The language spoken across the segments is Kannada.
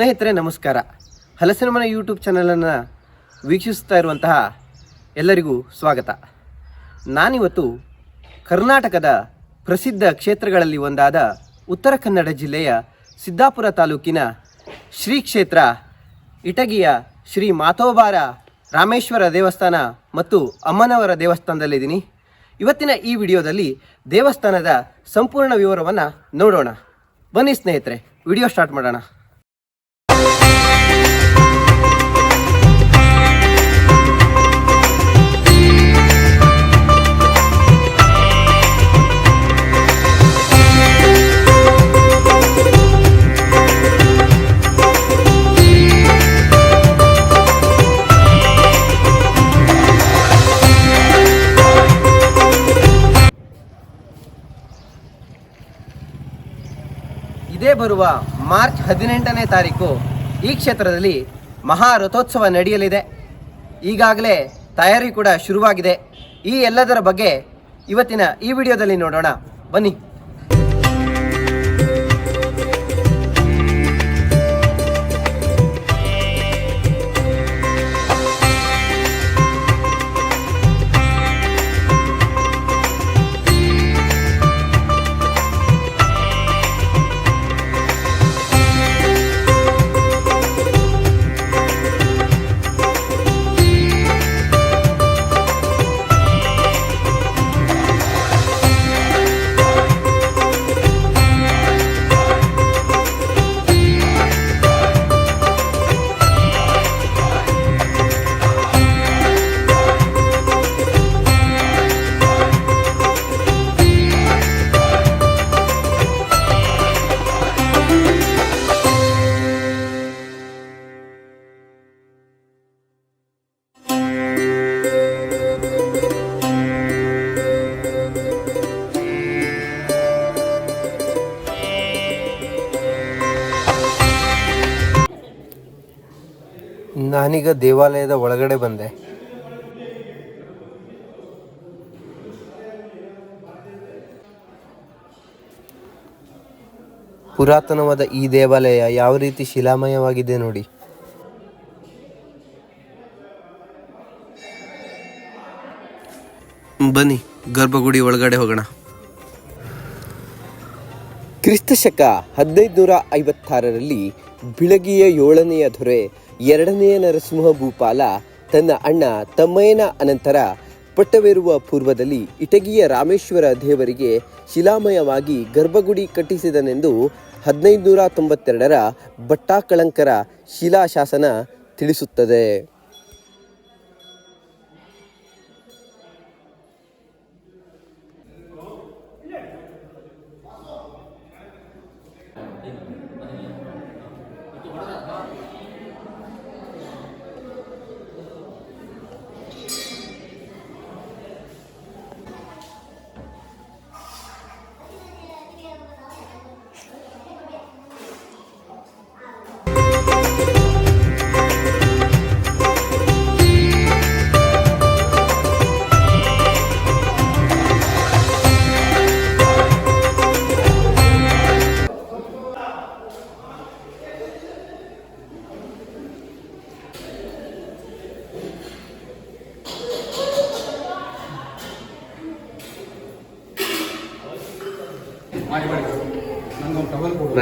ಸ್ನೇಹಿತರೆ, ನಮಸ್ಕಾರ. ಹಲಸಿನ ಮನೆ ಯೂಟ್ಯೂಬ್ ಚಾನಲನ್ನು ವೀಕ್ಷಿಸ್ತಾ ಇರುವಂತಹ ಎಲ್ಲರಿಗೂ ಸ್ವಾಗತ. ನಾನಿವತ್ತು ಕರ್ನಾಟಕದ ಪ್ರಸಿದ್ಧ ಕ್ಷೇತ್ರಗಳಲ್ಲಿ ಒಂದಾದ ಉತ್ತರ ಕನ್ನಡ ಜಿಲ್ಲೆಯ ಸಿದ್ದಾಪುರ ತಾಲೂಕಿನ ಶ್ರೀ ಕ್ಷೇತ್ರ ಇಟಗಿಯ ಶ್ರೀ ಮಾತೋಬಾರ ರಾಮೇಶ್ವರ ದೇವಸ್ಥಾನ ಮತ್ತು ಅಮ್ಮನವರ ದೇವಸ್ಥಾನದಲ್ಲಿದ್ದೀನಿ. ಇವತ್ತಿನ ಈ ವಿಡಿಯೋದಲ್ಲಿ ದೇವಸ್ಥಾನದ ಸಂಪೂರ್ಣ ವಿವರವನ್ನು ನೋಡೋಣ. ಬನ್ನಿ ಸ್ನೇಹಿತರೆ, ವಿಡಿಯೋ ಸ್ಟಾರ್ಟ್ ಮಾಡೋಣ. ಬರುವ ಮಾರ್ಚ್ ಹದಿನೆಂಟನೇ ತಾರೀಕು ಈ ಕ್ಷೇತ್ರದಲ್ಲಿ ಮಹಾ ರಥೋತ್ಸವ ನಡೆಯಲಿದೆ. ಈಗಾಗಲೇ ತಯಾರಿ ಕೂಡ ಶುರುವಾಗಿದೆ. ಈ ಎಲ್ಲದರ ಬಗ್ಗೆ ಇವತ್ತಿನ ಈ ವಿಡಿಯೋದಲ್ಲಿ ನೋಡೋಣ. ಬನ್ನಿ. ನಾನೀಗ ದೇವಾಲಯದ ಒಳಗಡೆ ಬಂದೆ. ಪುರಾತನವಾದ ಈ ದೇವಾಲಯ ಯಾವ ರೀತಿ ಶಿಲಾಮಯವಾಗಿದೆ ನೋಡಿ. ಬನ್ನಿ, ಗರ್ಭಗುಡಿ ಒಳಗಡೆ ಹೋಗೋಣ. ಕ್ರಿಸ್ತಶಕ ಹದಿನೈದು ನೂರ ಐವತ್ತಾರರಲ್ಲಿ ಬಿಳಗಿಯ ಏಳನೆಯ ದೊರೆ ಎರಡನೆಯ ನರಸಿಂಹ ಭೂಪಾಲ ತನ್ನ ಅಣ್ಣ ತಮ್ಮಯ್ಯನ ಅನಂತರ ಪಟ್ಟವೇರುವ ಪೂರ್ವದಲ್ಲಿ ಇಟಗಿಯ ರಾಮೇಶ್ವರ ದೇವರಿಗೆ ಶಿಲಾಮಯವಾಗಿ ಗರ್ಭಗುಡಿ ಕಟ್ಟಿಸಿದನೆಂದು ಹದಿನೈದು ನೂರ ತೊಂಬತ್ತೆರಡರ ಭಟ್ಟಾಕಳಂಕರ ಶಿಲಾಶಾಸನ ತಿಳಿಸುತ್ತದೆ.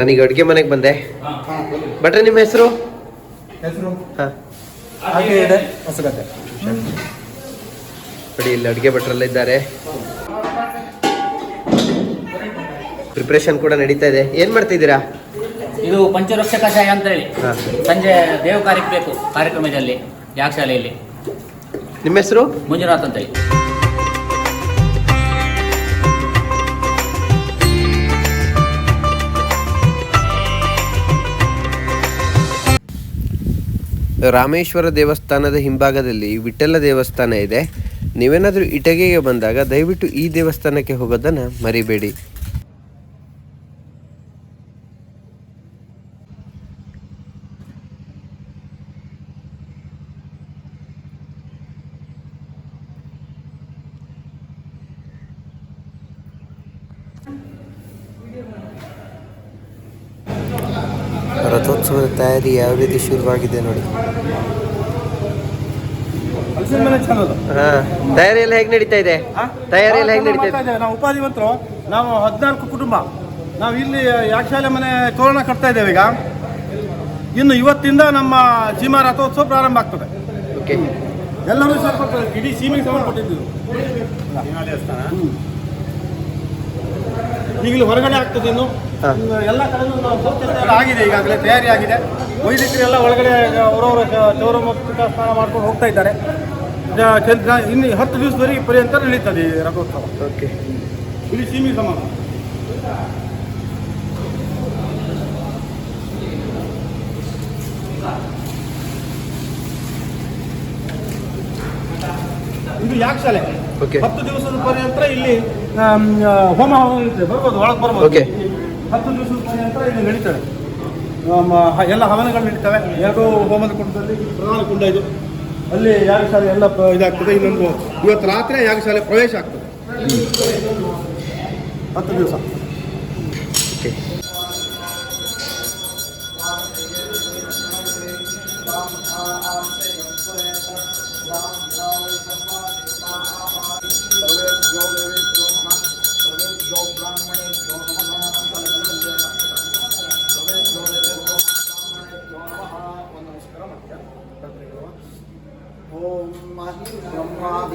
ನಾನೀಗ ಅಡುಗೆ ಮನೆಗೆ ಬಂದೆ. ಬಟ್ರೆ ನಿಮ್ಮ ಹೆಸರು? ನೋಡಿ ಇಲ್ಲಿ ಅಡುಗೆ ಭಟ್ರೆಲ್ಲ ಇದ್ದಾರೆ. ಪ್ರಿಪ್ರೇಷನ್ ಕೂಡ ನಡೀತಾ ಇದೆ. ಏನ್ ಮಾಡ್ತಿದ್ದೀರಾ? ಇದು ಪಂಚವೃಕ್ಷ ಕಷಾಯ ಅಂತ ಹೇಳಿ. ಸಂಜೆ ದೇವ ಕಾರ್ಯಕ್ಕೆ ಬೇಕು ಕಾರ್ಯಕ್ರಮದಲ್ಲಿ ಯಾಗಶಾಲೆಯಲ್ಲಿ ನಿಮ್ಮ ಹೆಸರು? ಮಂಜುನಾಥ್ ಅಂತ ಹೇಳಿ. ರಾಮೇಶ್ವರ ದೇವಸ್ಥಾನದ ಹಿಂಭಾಗದಲ್ಲಿ ವಿಠಲ ದೇವಸ್ಥಾನ ಇದೆ. ನೀವೇನಾದರೂ ಇಟಗೆಗೆ ಬಂದಾಗ ದಯವಿಟ್ಟು ಈ ದೇವಸ್ಥಾನಕ್ಕೆ ಹೋಗೋದನ್ನು ಮರಿಬೇಡಿ. ತಯಾರಿ ಯಾವ ರೀತಿ ಶುರುವಾಗಿದೆ ನೋಡಿ. ಹಲಸಿನ ಮನೆ ಚಾನಲ್ ಹಾ ತಯಾರಿ ಎಲ್ಲ ಹೇಗೆ ನಡೀತಾ ಇದೆ? ತಯಾರಿ ಎಲ್ಲ ಹೇಗೆ ನಡೀತಾ ಇದೆ? ನಾವು ಉಪಾಧಿವಂತರು ನಾವು ಹದಿನಾಲ್ಕು ಕುಟುಂಬ. ನಾವು ಇಲ್ಲಿ ಯಾಕ್ಷಾಲೆ ಮನೆ ತೋರಣ ಕಟ್ತಾ ಇದ್ದೇವೆ ಈಗ. ಇನ್ನು ಇವತ್ತಿಂದ ನಮ್ಮ ಜೀಮಾ ರಥೋತ್ಸವ ಪ್ರಾರಂಭ ಆಗ್ತದೆ. ಓಕೆ. ಎಲ್ಲರೂ ಸೇರ್ಕೊಳ್ತಾರೆ ಇಡೀ ಸೀಮೆಗೆ ಸಂಬಂಧಪಟ್ಟಿದ್ದು ಈಗಲೂ ಹೊರಗಡೆ ಆಗ್ತದೆ. ಇನ್ನು. ಎಲ್ಲ ಕಡೆ ನಾವು ಎಲ್ಲ ಆಗಿದೆ ಈಗಾಗಲೇ ತಯಾರಿ ಆಗಿದೆ ವೈದಿಕರೆಲ್ಲ ಒಳಗಡೆ ಅವರವರ ಚೌರಮ ಸ್ನಾನ ಮಾಡ್ಕೊಂಡು ಹೋಗ್ತಾ ಇದ್ದಾರೆ. ಇನ್ನು ಹತ್ತು ದಿವಸದವರೆಗೆ ಪರ್ಯಂತ ನಡೀತದೆ ಈ ರಥೋತ್ಸವ. ಓಕೆ. ಇಲ್ಲಿ ಸೀಮಿ ಸಮಾನ ಇದು ಯಾಕೆ ಶಾಲೆ? ಓಕೆ. ಹತ್ತು ದಿವಸದ ಪರ್ಯಂತ ಇಲ್ಲಿ ಹೋಮ ಇರುತ್ತೆ ಬರ್ಬೋದು ಒಳಗೆ ಬರ್ಬೋದು. ಓಕೆ. ಹತ್ತು ದಿವಸ ಪರ್ಯಂತ ಇಲ್ಲಿ ನಡೀತದೆ. ಎಲ್ಲ ಹವನಗಳು ನಡೀತವೆ. ಎರಡು ಹೋಮದ ಕುಂಡದಲ್ಲಿ ಪ್ರಧಾನ ಕುಂಡ ಇದು. ಅಲ್ಲಿ ಯಾಗಶಾಲೆ ಎಲ್ಲ ಇದಾಗ್ತದೆ. ಇನ್ನೊಂದು ಇವತ್ತು ರಾತ್ರಿ ಯಾಗಶಾಲೆ ಪ್ರವೇಶ ಆಗ್ತದೆ. ಹತ್ತು ದಿವಸ. ಓಕೆ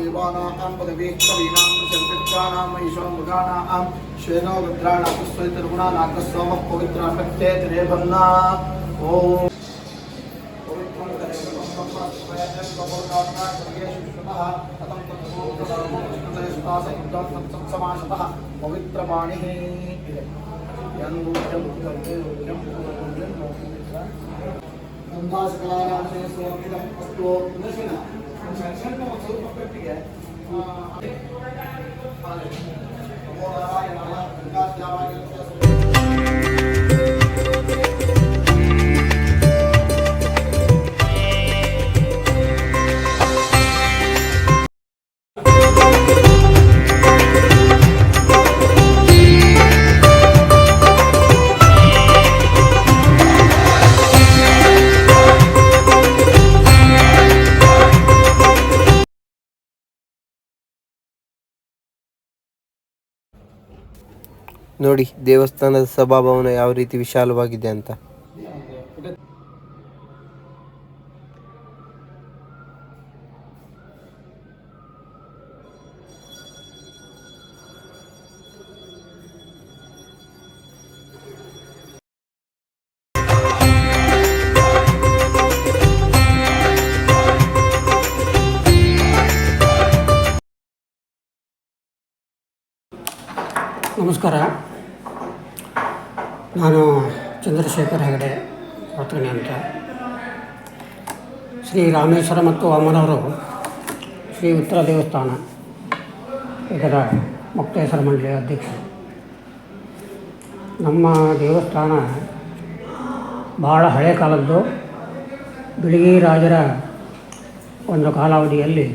देवानां पदवीकवीनां सर्वपित्राणां महेश्वरमुखानां श्वेनो रुद्राणां स्वयतरुणानाकस्वामः पवित्राशक्ते त्रेभन्ना ॐ पवित्रवाणिः गन्धासकलानां स्वामिनम् अस्तु नृसिनः ಸ್ವಲ್ಪ ಸ್ವಲ್ಪ ನೋಡಿ ದೇವಸ್ಥಾನದ ಸಭಾಭವನ ಯಾವ ರೀತಿ ವಿಶಾಲವಾಗಿದೆ ಅಂತ. ಶ್ರೀ ರಾಮೇಶ್ವರ ಮತ್ತು ವಾಮನವರು ಶ್ರೀ ಉತ್ತರ ದೇವಸ್ಥಾನ ಇದರ ಮುಕ್ತೇಶ್ವರ ಮಂಡಳಿಯ ಅಧ್ಯಕ್ಷರು. ನಮ್ಮ ದೇವಸ್ಥಾನ ಭಾಳ ಹಳೆ ಕಾಲದ್ದು. ಬಿಳಿಗಿ ರಾಜರ ಒಂದು ಕಾಲಾವಧಿಯಲ್ಲಿ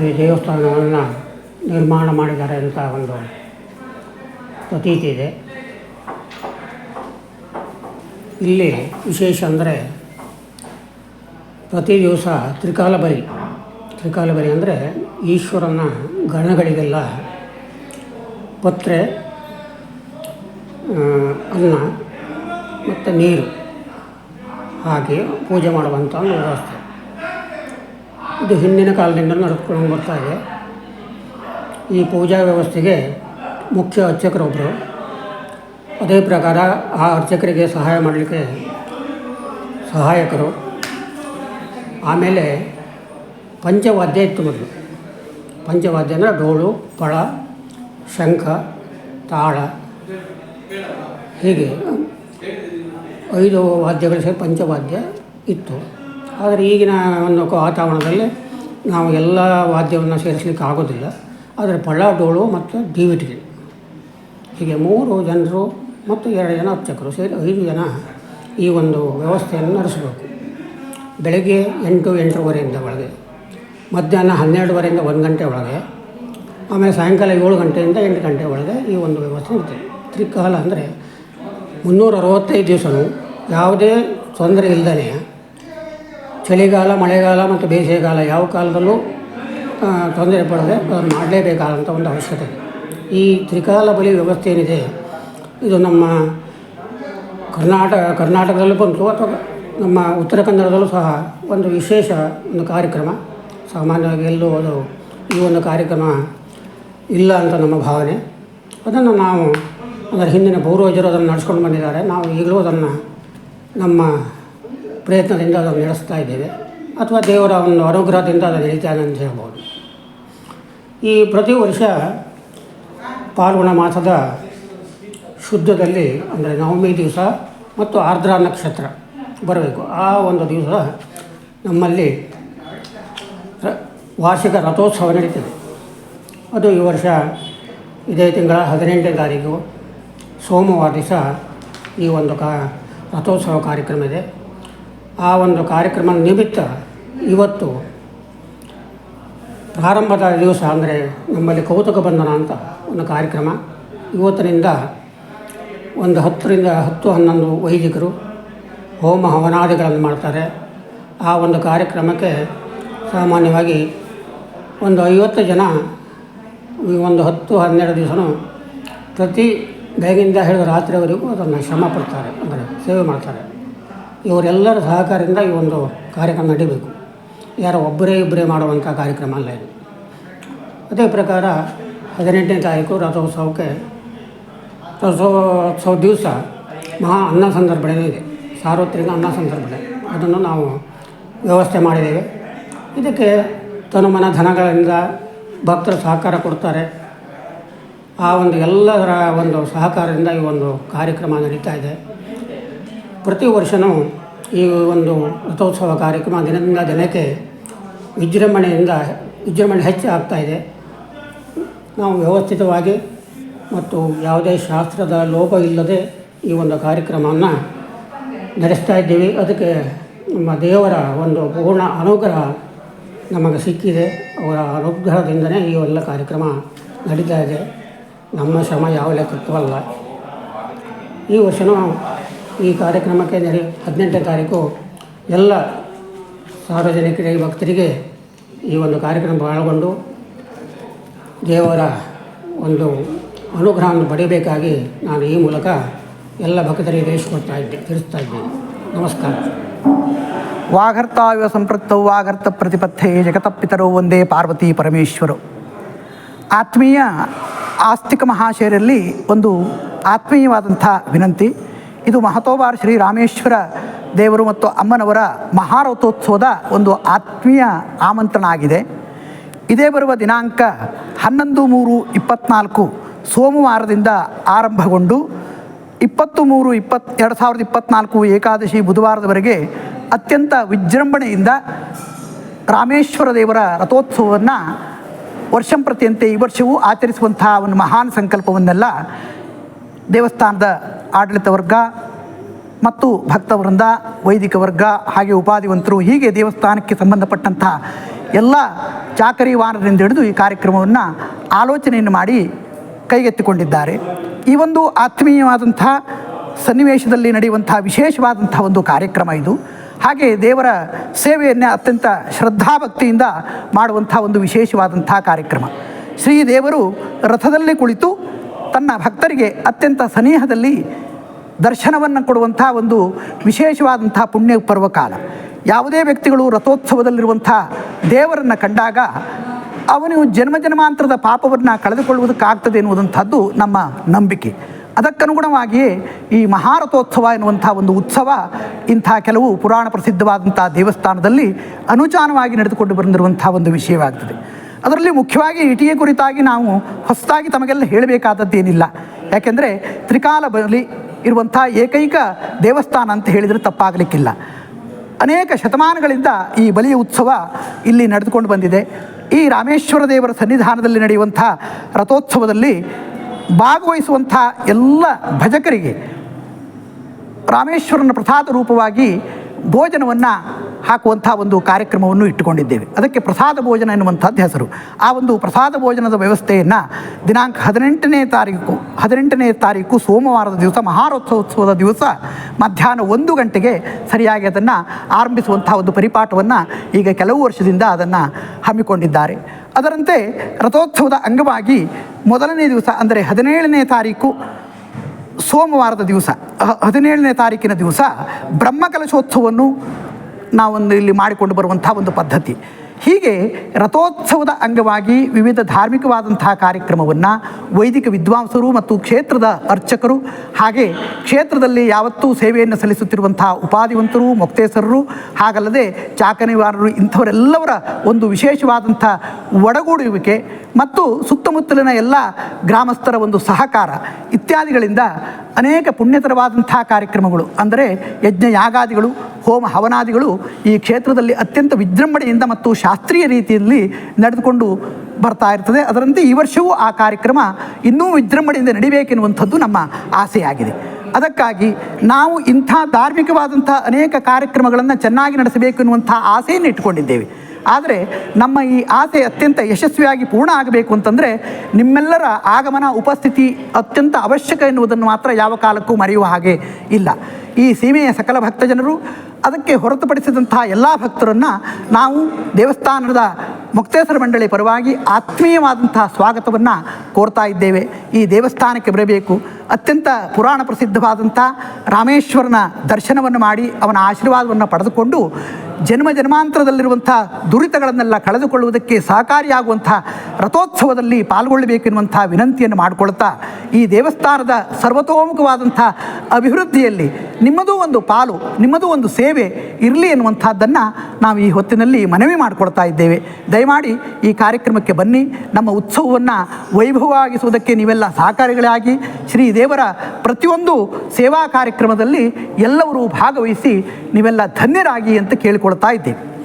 ಈ ದೇವಸ್ಥಾನವನ್ನು ನಿರ್ಮಾಣ ಮಾಡಿದ್ದಾರೆ ಅಂತ ಒಂದು ಪ್ರತೀತಿ ಇದೆ. ಇಲ್ಲಿ ವಿಶೇಷ ಅಂದರೆ ಪ್ರತಿ ದಿವಸ ತ್ರಿಕಾಲ ಬಲಿ ತ್ರಿಕಾಲ ಬಲಿ ಅಂದರೆ ಈಶ್ವರನ ಗಣಗಳಿಗೆಲ್ಲ ಪತ್ರೆ ಅನ್ನ ಮತ್ತು ನೀರು ಹಾಕಿ ಪೂಜೆ ಮಾಡುವಂಥ ಒಂದು ವ್ಯವಸ್ಥೆ. ಇದು ಹಿಂದಿನ ಕಾಲದಿಂದ ನಡೆದುಕೊಂಡು ಬರ್ತಾ ಇದೆ. ಈ ಪೂಜಾ ವ್ಯವಸ್ಥೆಗೆ ಮುಖ್ಯ ಅರ್ಚಕರೊಬ್ಬರು ಅದೇ ಪ್ರಕಾರ ಆ ಅರ್ಚಕರಿಗೆ ಸಹಾಯ ಮಾಡಲಿಕ್ಕೆ ಸಹಾಯಕರು. ಆಮೇಲೆ ಪಂಚವಾದ್ಯ ಇತ್ತು ಮೊದಲು. ಪಂಚವಾದ್ಯ ಅಂದರೆ ಡೋಳು ಪಳ, ಶಂಖ, ತಾಳ. ಹೀಗೆ ಐದು ವಾದ್ಯಗಳು ಸೇರಿ ಪಂಚವಾದ್ಯ ಇತ್ತು. ಆದರೆ ಈಗಿನ ಒಂದು ವಾತಾವರಣದಲ್ಲಿ ನಾವು ಎಲ್ಲ ವಾದ್ಯವನ್ನು ಸೇರಿಸಲಿಕ್ಕೆ ಆಗೋದಿಲ್ಲ. ಆದರೆ ಪಳ ಡೋಳು ಮತ್ತು ಡಿವಿಟಿಗೆ ಹೀಗೆ ಮೂರು ಜನರು ಮತ್ತು ಎರಡು ಜನ ಅರ್ಚಕರು ಸೇರಿ ಐದು ಜನ ಈ ಒಂದು ವ್ಯವಸ್ಥೆಯನ್ನು ನಡೆಸಬೇಕು. ಬೆಳಗ್ಗೆ ಎಂಟು, ಎಂಟೂವರೆಯಿಂದ ಒಳಗೆ. ಮಧ್ಯಾಹ್ನ ಹನ್ನೆರಡುವರೆಯಿಂದ ಒಂದು ಗಂಟೆ ಒಳಗೆ. ಆಮೇಲೆ ಸಾಯಂಕಾಲ ಏಳು ಗಂಟೆಯಿಂದ ಎಂಟು ಗಂಟೆ ಒಳಗೆ ಈ ಒಂದು ವ್ಯವಸ್ಥೆ ಇರುತ್ತೆ ತ್ರಿಕಾಲ ಅಂದರೆ ಮುನ್ನೂರ ಅರವತ್ತೈದು ದಿವಸವೂ ಯಾವುದೇ ತೊಂದರೆ ಇಲ್ಲದೇ ಚಳಿಗಾಲ, ಮಳೆಗಾಲ ಮತ್ತು ಬೇಸಿಗೆಗಾಲ ಯಾವ ಕಾಲದಲ್ಲೂ ತೊಂದರೆ ಪಡದೆ ಅದನ್ನು ಮಾಡಲೇಬೇಕಾದಂಥ ಒಂದು ಅವಶ್ಯಕತೆ. ಈ ತ್ರಿಕಾಲ ಬಲಿ ವ್ಯವಸ್ಥೆ ಏನಿದೆ, ಇದು ನಮ್ಮ ಕರ್ನಾಟಕ ಕರ್ನಾಟಕದಲ್ಲಿ ಬಂತು ಅಥವಾ ನಮ್ಮ ಉತ್ತರ ಕನ್ನಡದಲ್ಲೂ ಸಹ ಒಂದು ವಿಶೇಷ ಒಂದು ಕಾರ್ಯಕ್ರಮ. ಸಾಮಾನ್ಯವಾಗಿ ಎಲ್ಲೂ ಅದು ಈ ಒಂದು ಕಾರ್ಯಕ್ರಮ ಇಲ್ಲ ಅಂತ ನಮ್ಮ ಭಾವನೆ. ಅದನ್ನು ನಾವು ಅದರ ಹಿಂದಿನ ಪೂರ್ವಜರು ಅದನ್ನು ನಡೆಸ್ಕೊಂಡು ಬಂದಿದ್ದಾರೆ. ನಾವು ಈಗಲೂ ಅದನ್ನು ನಮ್ಮ ಪ್ರಯತ್ನದಿಂದ ಅದನ್ನು ನಡೆಸ್ತಾ ಇದ್ದೇವೆ. ಅಥವಾ ದೇವರ ಒಂದು ಅನುಗ್ರಹದಿಂದ ಅದು ನಡೀತಾ ಇದೆ ಅಂತ ಹೇಳ್ಬೋದು. ಈ ಪ್ರತಿ ವರ್ಷ ಪಾಲ್ಗುಣ ಮಾಸದ ಶುದ್ಧದಲ್ಲಿ ಅಂದರೆ ನವಮಿ ದಿವಸ ಮತ್ತು ಆರ್ದ್ರ ನಕ್ಷತ್ರ ಬರಬೇಕು. ಆ ಒಂದು ದಿವಸ ನಮ್ಮಲ್ಲಿ ವಾರ್ಷಿಕ ರಥೋತ್ಸವ ನಡೀತದೆ. ಅದು ಈ ವರ್ಷ ಇದೇ ತಿಂಗಳ ಹದಿನೆಂಟನೇ ತಾರೀಕು ಸೋಮವಾರ ದಿವಸ ಈ ಒಂದು ಕಾ, ರಥೋತ್ಸವ ಕಾರ್ಯಕ್ರಮ ಇದೆ. ಆ ಒಂದು ಕಾರ್ಯಕ್ರಮ ನಿಮಿತ್ತ ಇವತ್ತು ಪ್ರಾರಂಭದ ದಿವಸ ಅಂದರೆ ನಮ್ಮಲ್ಲಿ ಕೌತುಕ ಬಂಧನ ಅಂತ ಒಂದು ಕಾರ್ಯಕ್ರಮ. ಇವತ್ತಿನಿಂದ ಒಂದು ಹತ್ತರಿಂದ ಹತ್ತು ಹನ್ನೊಂದು ವೈದಿಕರು ಹೋಮ ಹವನಾದಿಗಳನ್ನು ಮಾಡ್ತಾರೆ. ಆ ಒಂದು ಕಾರ್ಯಕ್ರಮಕ್ಕೆ ಸಾಮಾನ್ಯವಾಗಿ ಒಂದು ಐವತ್ತು ಜನ ಈ ಒಂದು ಹತ್ತು, ಹನ್ನೆರಡು ದಿವಸನೂ ಪ್ರತಿ ಬೆಳಗಿಂದ ಹಿಡಿದು ರಾತ್ರಿವರೆಗೂ ಅದನ್ನು ಶ್ರಮ ಪಡ್ತಾರೆ, ಅಂದರೆ ಸೇವೆ ಮಾಡ್ತಾರೆ. ಇವರೆಲ್ಲರ ಸಹಕಾರದಿಂದ ಈ ಒಂದು ಕಾರ್ಯಕ್ರಮ ನಡೀಬೇಕು. ಯಾರೋ ಒಬ್ಬರೇ ಇಬ್ಬರೇ ಮಾಡುವಂಥ ಕಾರ್ಯಕ್ರಮ ಅಲ್ಲ ಇದು. ಅದೇ ಪ್ರಕಾರ ಹದಿನೆಂಟನೇ ತಾರೀಕು ರಥೋತ್ಸವಕ್ಕೆ ರಥೋತ್ಸವ ದಿವಸ ಮಹಾ ಅನ್ನ ಸಂದರ್ಭಣೆ ಇದೆ. ಸಾರ್ವತ್ರಿಕ ಅನ್ನ ಸಂದರ್ಭದಲ್ಲಿ ಅದನ್ನು ನಾವು ವ್ಯವಸ್ಥೆ ಮಾಡಿದ್ದೇವೆ. ಇದಕ್ಕೆ ತನುಮನ ಧನಗಳಿಂದ ಭಕ್ತರು ಸಹಕಾರ ಕೊಡ್ತಾರೆ ಆ ಒಂದು ಎಲ್ಲದರ ಒಂದು ಸಹಕಾರದಿಂದ ಈ ಒಂದು ಕಾರ್ಯಕ್ರಮ ನಡೀತಾ ಇದೆ. ಪ್ರತಿ ವರ್ಷವೂ ಈ ಒಂದು ರಥೋತ್ಸವ ಕಾರ್ಯಕ್ರಮ ದಿನದಿಂದ ದಿನಕ್ಕೆ ವಿಜೃಂಭಣೆಯಿಂದ ವಿಜೃಂಭಣೆ ಹೆಚ್ಚು ಆಗ್ತಾಯಿದೆ ನಾವು ವ್ಯವಸ್ಥಿತವಾಗಿ ಮತ್ತು ಯಾವುದೇ ಶಾಸ್ತ್ರದ ಲೋಪ ಇಲ್ಲದೆ ಈ ಒಂದು ಕಾರ್ಯಕ್ರಮವನ್ನು ನಡೆಸ್ತಾ ಇದ್ದೀವಿ. ಅದಕ್ಕೆ ನಮ್ಮ ದೇವರ ಒಂದು ಪೂರ್ಣ ಅನುಗ್ರಹ ನಮಗೆ ಸಿಕ್ಕಿದೆ. ಅವರ ಅನುಗ್ರಹದಿಂದಲೇ ಈ ಎಲ್ಲ ಕಾರ್ಯಕ್ರಮ ನಡೀತಾ ಇದೆ. ನಮ್ಮ ಶ್ರಮ ಯಾವ ಲೆಕ್ಕವಲ್ಲ ಈ ವರ್ಷವೂ ಈ ಕಾರ್ಯಕ್ರಮಕ್ಕೆ ನಡೆ ಹದಿನೆಂಟನೇ ತಾರೀಕು ಎಲ್ಲ ಸಾರ್ವಜನಿಕರಿಗೆ, ಭಕ್ತರಿಗೆ ಈ ಒಂದು ಕಾರ್ಯಕ್ರಮ ಪಾಲ್ಗೊಂಡು ದೇವರ ಒಂದು ಅನುಗ್ರಹವನ್ನು ಪಡೆಯಬೇಕಾಗಿ ನಾನು ಈ ಮೂಲಕ ಎಲ್ಲ ಭಕ್ತರಿಗೆ ತಿಳಿಸ್ಕೊಡ್ತಾ ಇದ್ದೆ ತಿಳಿಸ್ತಾ ಇದ್ದೇನೆ ನಮಸ್ಕಾರ. ವಾಘರ್ತಾವಿವ ಸಂಪೃಕ್ತೌ ವಾಘರ್ತ ಪ್ರತಿಪತ್ತೆ ಜಗತಪಿತರೋ ಒಂದೇ ಪಾರ್ವತಿ ಪರಮೇಶ್ವರು. ಆತ್ಮೀಯ ಆಸ್ತಿಕ ಮಹಾಶಯರಲ್ಲಿ ಒಂದು ಆತ್ಮೀಯವಾದಂಥ ವಿನಂತಿ. ಇದು ಮಹತೋಬಾರ ಶ್ರೀ ರಾಮೇಶ್ವರ ದೇವರು ಮತ್ತು ಅಮ್ಮನವರ ಮಹಾರಥೋತ್ಸವದ ಒಂದು ಆತ್ಮೀಯ ಆಮಂತ್ರಣ ಆಗಿದೆ ಇದೇ ಬರುವ ದಿನಾಂಕ ಹನ್ನೊಂದು ಮೂರು ಇಪ್ಪತ್ತ್ನಾಲ್ಕು ಸೋಮವಾರದಿಂದ ಆರಂಭಗೊಂಡು ಇಪ್ಪತ್ತು ಮೂರು ಇಪ್ಪತ್ತು, ಎರಡು ಸಾವಿರದ ಇಪ್ಪತ್ತ್ನಾಲ್ಕು ಏಕಾದಶಿ ಬುಧವಾರದವರೆಗೆ ಅತ್ಯಂತ ವಿಜೃಂಭಣೆಯಿಂದ ರಾಮೇಶ್ವರ ದೇವರ ರಥೋತ್ಸವವನ್ನು ವರ್ಷಂಪ್ರತಿಯಂತೆ ಈ ವರ್ಷವೂ ಆಚರಿಸುವಂತಹ ಒಂದು ಮಹಾನ್ ಸಂಕಲ್ಪವನ್ನೆಲ್ಲ ದೇವಸ್ಥಾನದ ಆಡಳಿತ ವರ್ಗ ಮತ್ತು ಭಕ್ತವೃಂದ ವೈದಿಕ ವರ್ಗ ಹಾಗೆ ಉಪಾಧಿವಂತರು ಹೀಗೆ ದೇವಸ್ಥಾನಕ್ಕೆ ಸಂಬಂಧಪಟ್ಟಂತಹ ಎಲ್ಲ ಚಾಕರಿ ವಾರದಿಂದ ಹಿಡಿದು ಈ ಕಾರ್ಯಕ್ರಮವನ್ನು ಆಲೋಚನೆಯನ್ನು ಮಾಡಿ ಕೈಗೆತ್ತಿಕೊಂಡಿದ್ದಾರೆ. ಈ ಒಂದು ಆತ್ಮೀಯವಾದಂಥ ಸನ್ನಿವೇಶದಲ್ಲಿ ನಡೆಯುವಂಥ ವಿಶೇಷವಾದಂಥ ಒಂದು ಕಾರ್ಯಕ್ರಮ ಇದು. ಹಾಗೆ ದೇವರ ಸೇವೆಯನ್ನು ಅತ್ಯಂತ ಶ್ರದ್ಧಾಭಕ್ತಿಯಿಂದ ಮಾಡುವಂಥ ಒಂದು ವಿಶೇಷವಾದಂಥ ಕಾರ್ಯಕ್ರಮ. ಶ್ರೀ ದೇವರು ರಥದಲ್ಲಿ ಕುಳಿತು ತನ್ನ ಭಕ್ತರಿಗೆ ಅತ್ಯಂತ ಸನಿಹದಲ್ಲಿ ದರ್ಶನವನ್ನು ಕೊಡುವಂಥ ಒಂದು ವಿಶೇಷವಾದಂಥ ಪುಣ್ಯ ಪರ್ವಕಾಲ ಯಾವುದೇ ವ್ಯಕ್ತಿಗಳು ರಥೋತ್ಸವದಲ್ಲಿರುವಂಥ ದೇವರನ್ನು ಕಂಡಾಗ ಅವನು ಜನ್ಮ ಜನ್ಮಾಂತರದ ಪಾಪವನ್ನು ಕಳೆದುಕೊಳ್ಳುವುದಕ್ಕಾಗ್ತದೆ ಎನ್ನುವಂಥದ್ದು ನಮ್ಮ ನಂಬಿಕೆ. ಅದಕ್ಕನುಗುಣವಾಗಿಯೇ ಈ ಮಹಾರಥೋತ್ಸವ ಎನ್ನುವಂಥ ಒಂದು ಉತ್ಸವ ಇಂಥ ಕೆಲವು ಪುರಾಣ ಪ್ರಸಿದ್ಧವಾದಂಥ ದೇವಸ್ಥಾನದಲ್ಲಿ ಅನುಚಾನವಾಗಿ ನಡೆದುಕೊಂಡು ಬಂದಿರುವಂಥ ಒಂದು ವಿಷಯವಾಗ್ತದೆ. ಅದರಲ್ಲಿ ಮುಖ್ಯವಾಗಿ ಇಟಿಯ ಕುರಿತಾಗಿ ನಾವು ಹೊಸದಾಗಿ ತಮಗೆಲ್ಲ ಹೇಳಬೇಕಾದದ್ದೇನಿಲ್ಲ. ಯಾಕೆಂದರೆ ತ್ರಿಕಾಲ ಬಲಿ ಇರುವಂಥ ಏಕೈಕ ದೇವಸ್ಥಾನ ಅಂತ ಹೇಳಿದರೆ ತಪ್ಪಾಗಲಿಕ್ಕಿಲ್ಲ. ಅನೇಕ ಶತಮಾನಗಳಿಂದ ಈ ಬಲಿಯ ಉತ್ಸವ ಇಲ್ಲಿ ನಡೆದುಕೊಂಡು ಬಂದಿದೆ. ಈ ರಾಮೇಶ್ವರ ದೇವರ ಸನ್ನಿಧಾನದಲ್ಲಿ ನಡೆಯುವಂಥ ರಥೋತ್ಸವದಲ್ಲಿ ಭಾಗವಹಿಸುವಂಥ ಎಲ್ಲ ಭಜಕರಿಗೆ ರಾಮೇಶ್ವರನ ಪ್ರಸಾದ ರೂಪವಾಗಿ ಭೋಜನವನ್ನು ಹಾಕುವಂಥ ಒಂದು ಕಾರ್ಯಕ್ರಮವನ್ನು ಇಟ್ಟುಕೊಂಡಿದ್ದೇವೆ. ಅದಕ್ಕೆ ಪ್ರಸಾದ ಭೋಜನ ಎನ್ನುವಂಥದ್ದು ಹೆಸರು. ಆ ಒಂದು ಪ್ರಸಾದ ಭೋಜನದ ವ್ಯವಸ್ಥೆಯನ್ನು ದಿನಾಂಕ ಹದಿನೆಂಟನೇ ತಾರೀಕು ಹದಿನೆಂಟನೇ ತಾರೀಕು ಸೋಮವಾರದ ದಿವಸ ಮಹಾರಥೋತ್ಸವದ ದಿವಸ ಮಧ್ಯಾಹ್ನ ಒಂದು ಗಂಟೆಗೆ ಸರಿಯಾಗಿ ಅದನ್ನು ಆರಂಭಿಸುವಂಥ ಒಂದು ಪರಿಪಾಠವನ್ನು ಈಗ ಕೆಲವು ವರ್ಷದಿಂದ ಅದನ್ನು ಹಮ್ಮಿಕೊಂಡಿದ್ದಾರೆ. ಅದರಂತೆ ರಥೋತ್ಸವದ ಅಂಗವಾಗಿ ಮೊದಲನೇ ದಿವಸ ಅಂದರೆ ಹದಿನೇಳನೇ ತಾರೀಕು ಸೋಮವಾರದ ದಿವಸ ಹದಿನೇಳನೇ ತಾರೀಕಿನ ದಿವಸ ಬ್ರಹ್ಮಕಲಶೋತ್ಸವವನ್ನು ನಾವೊಂದು ಇಲ್ಲಿ ಮಾಡಿಕೊಂಡು ಬರುವಂಥ ಒಂದು ಪದ್ಧತಿ. ಹೀಗೆ ರಥೋತ್ಸವದ ಅಂಗವಾಗಿ ವಿವಿಧ ಧಾರ್ಮಿಕವಾದಂತಹ ಕಾರ್ಯಕ್ರಮವನ್ನು ವೈದಿಕ ವಿದ್ವಾಂಸರು ಮತ್ತು ಕ್ಷೇತ್ರದ ಅರ್ಚಕರು ಹಾಗೆ ಕ್ಷೇತ್ರದಲ್ಲಿ ಯಾವತ್ತೂ ಸೇವೆಯನ್ನು ಸಲ್ಲಿಸುತ್ತಿರುವಂತಹ ಉಪಾಧಿವಂತರು ಮೊಕ್ತೇಸರರು ಹಾಗಲ್ಲದೆ ಚಾಕನಿವಾರರು ಇಂಥವರೆಲ್ಲವರ ಒಂದು ವಿಶೇಷವಾದಂಥ ಒಡಗೂಡುವಿಕೆ ಮತ್ತು ಸುತ್ತಮುತ್ತಲಿನ ಎಲ್ಲ ಗ್ರಾಮಸ್ಥರ ಒಂದು ಸಹಕಾರ ಇತ್ಯಾದಿಗಳಿಂದ ಅನೇಕ ಪುಣ್ಯತರವಾದಂಥ ಕಾರ್ಯಕ್ರಮಗಳು, ಅಂದರೆ ಯಜ್ಞ ಯಾಗಾದಿಗಳು ಹೋಮ ಹವನಾದಿಗಳು ಈ ಕ್ಷೇತ್ರದಲ್ಲಿ ಅತ್ಯಂತ ವಿಜೃಂಭಣೆಯಿಂದ ಮತ್ತು ಶಾಸ್ತ್ರೀಯ ರೀತಿಯಲ್ಲಿ ನಡೆದುಕೊಂಡು ಬರ್ತಾ ಇರ್ತದೆ. ಅದರಂತೆ ಈ ವರ್ಷವೂ ಆ ಕಾರ್ಯಕ್ರಮ ಇನ್ನೂ ವಿಜೃಂಭಣೆಯಿಂದ ನಡಿಬೇಕೆನ್ನುವಂಥದ್ದು ನಮ್ಮ ಆಸೆಯಾಗಿದೆ. ಅದಕ್ಕಾಗಿ ನಾವು ಇಂಥ ಧಾರ್ಮಿಕವಾದಂಥ ಅನೇಕ ಕಾರ್ಯಕ್ರಮಗಳನ್ನು ಚೆನ್ನಾಗಿ ನಡೆಸಬೇಕು ಎನ್ನುವಂಥ ಆಸೆಯನ್ನು ಇಟ್ಟುಕೊಂಡಿದ್ದೇವೆ ಆದರೆ ನಮ್ಮ ಈ ಆಸೆ ಅತ್ಯಂತ ಯಶಸ್ವಿಯಾಗಿ ಪೂರ್ಣ ಆಗಬೇಕು ಅಂತಂದರೆ ನಿಮ್ಮೆಲ್ಲರ ಆಗಮನ ಉಪಸ್ಥಿತಿ ಅತ್ಯಂತ ಅವಶ್ಯಕ ಎನ್ನುವುದನ್ನು ಮಾತ್ರ ಯಾವ ಕಾಲಕ್ಕೂ ಮರೆಯುವ ಹಾಗೆ ಇಲ್ಲ. ಈ ಸೀಮೆಯ ಸಕಲ ಭಕ್ತಜನರು ಅದಕ್ಕೆ ಹೊರತುಪಡಿಸಿದಂತಹ ಎಲ್ಲ ಭಕ್ತರನ್ನು ನಾವು ದೇವಸ್ಥಾನದ ಮುಕ್ತೇಶ್ವರ ಮಂಡಳಿ ಪರವಾಗಿ ಆತ್ಮೀಯವಾದಂತಹ ಸ್ವಾಗತವನ್ನು ಕೋರ್ತಾ ಇದ್ದೇವೆ. ಈ ದೇವಸ್ಥಾನಕ್ಕೆ ಬರಬೇಕು. ಅತ್ಯಂತ ಪುರಾಣ ಪ್ರಸಿದ್ಧವಾದಂಥ ರಾಮೇಶ್ವರನ ದರ್ಶನವನ್ನು ಮಾಡಿ ಅವನ ಆಶೀರ್ವಾದವನ್ನು ಪಡೆದುಕೊಂಡು ಜನ್ಮ ಜನ್ಮಾಂತರದಲ್ಲಿರುವಂಥ ದುರಿತಗಳನ್ನೆಲ್ಲ ಕಳೆದುಕೊಳ್ಳುವುದಕ್ಕೆ ಸಹಕಾರಿಯಾಗುವಂಥ ರಥೋತ್ಸವದಲ್ಲಿ ಪಾಲ್ಗೊಳ್ಳಬೇಕೆನ್ನುವಂಥ ವಿನಂತಿಯನ್ನು ಮಾಡಿಕೊಳ್ತಾ ಈ ದೇವಸ್ಥಾನದ ಸರ್ವತೋಮುಖವಾದಂಥ ಅಭಿವೃದ್ಧಿಯಲ್ಲಿ ನಿಮ್ಮದೂ ಒಂದು ಪಾಲು, ನಿಮ್ಮದೂ ಒಂದು ಸೇವೆ ಇರಲಿ ಎನ್ನುವಂಥದ್ದನ್ನು ನಾವು ಈ ಹೊತ್ತಿನಲ್ಲಿ ಮನವಿ ಮಾಡಿಕೊಳ್ತಾ ಇದ್ದೇವೆ. ದಯಮಾಡಿ ಈ ಕಾರ್ಯಕ್ರಮಕ್ಕೆ ಬನ್ನಿ. ನಮ್ಮ ಉತ್ಸವವನ್ನು ವೈಭವವಾಗಿಸುವುದಕ್ಕೆ ನೀವೆಲ್ಲ ಸಹಕಾರಿಗಳಾಗಿ ಶ್ರೀ ದೇವರ ಪ್ರತಿಯೊಂದು ಸೇವಾ ಕಾರ್ಯಕ್ರಮದಲ್ಲಿ ಎಲ್ಲರೂ ಭಾಗವಹಿಸಿ ನೀವೆಲ್ಲ ಧನ್ಯರಾಗಿ ಅಂತ ಕೇಳಿಕೊಳ್ತಾ ಇದ್ದೇವೆ.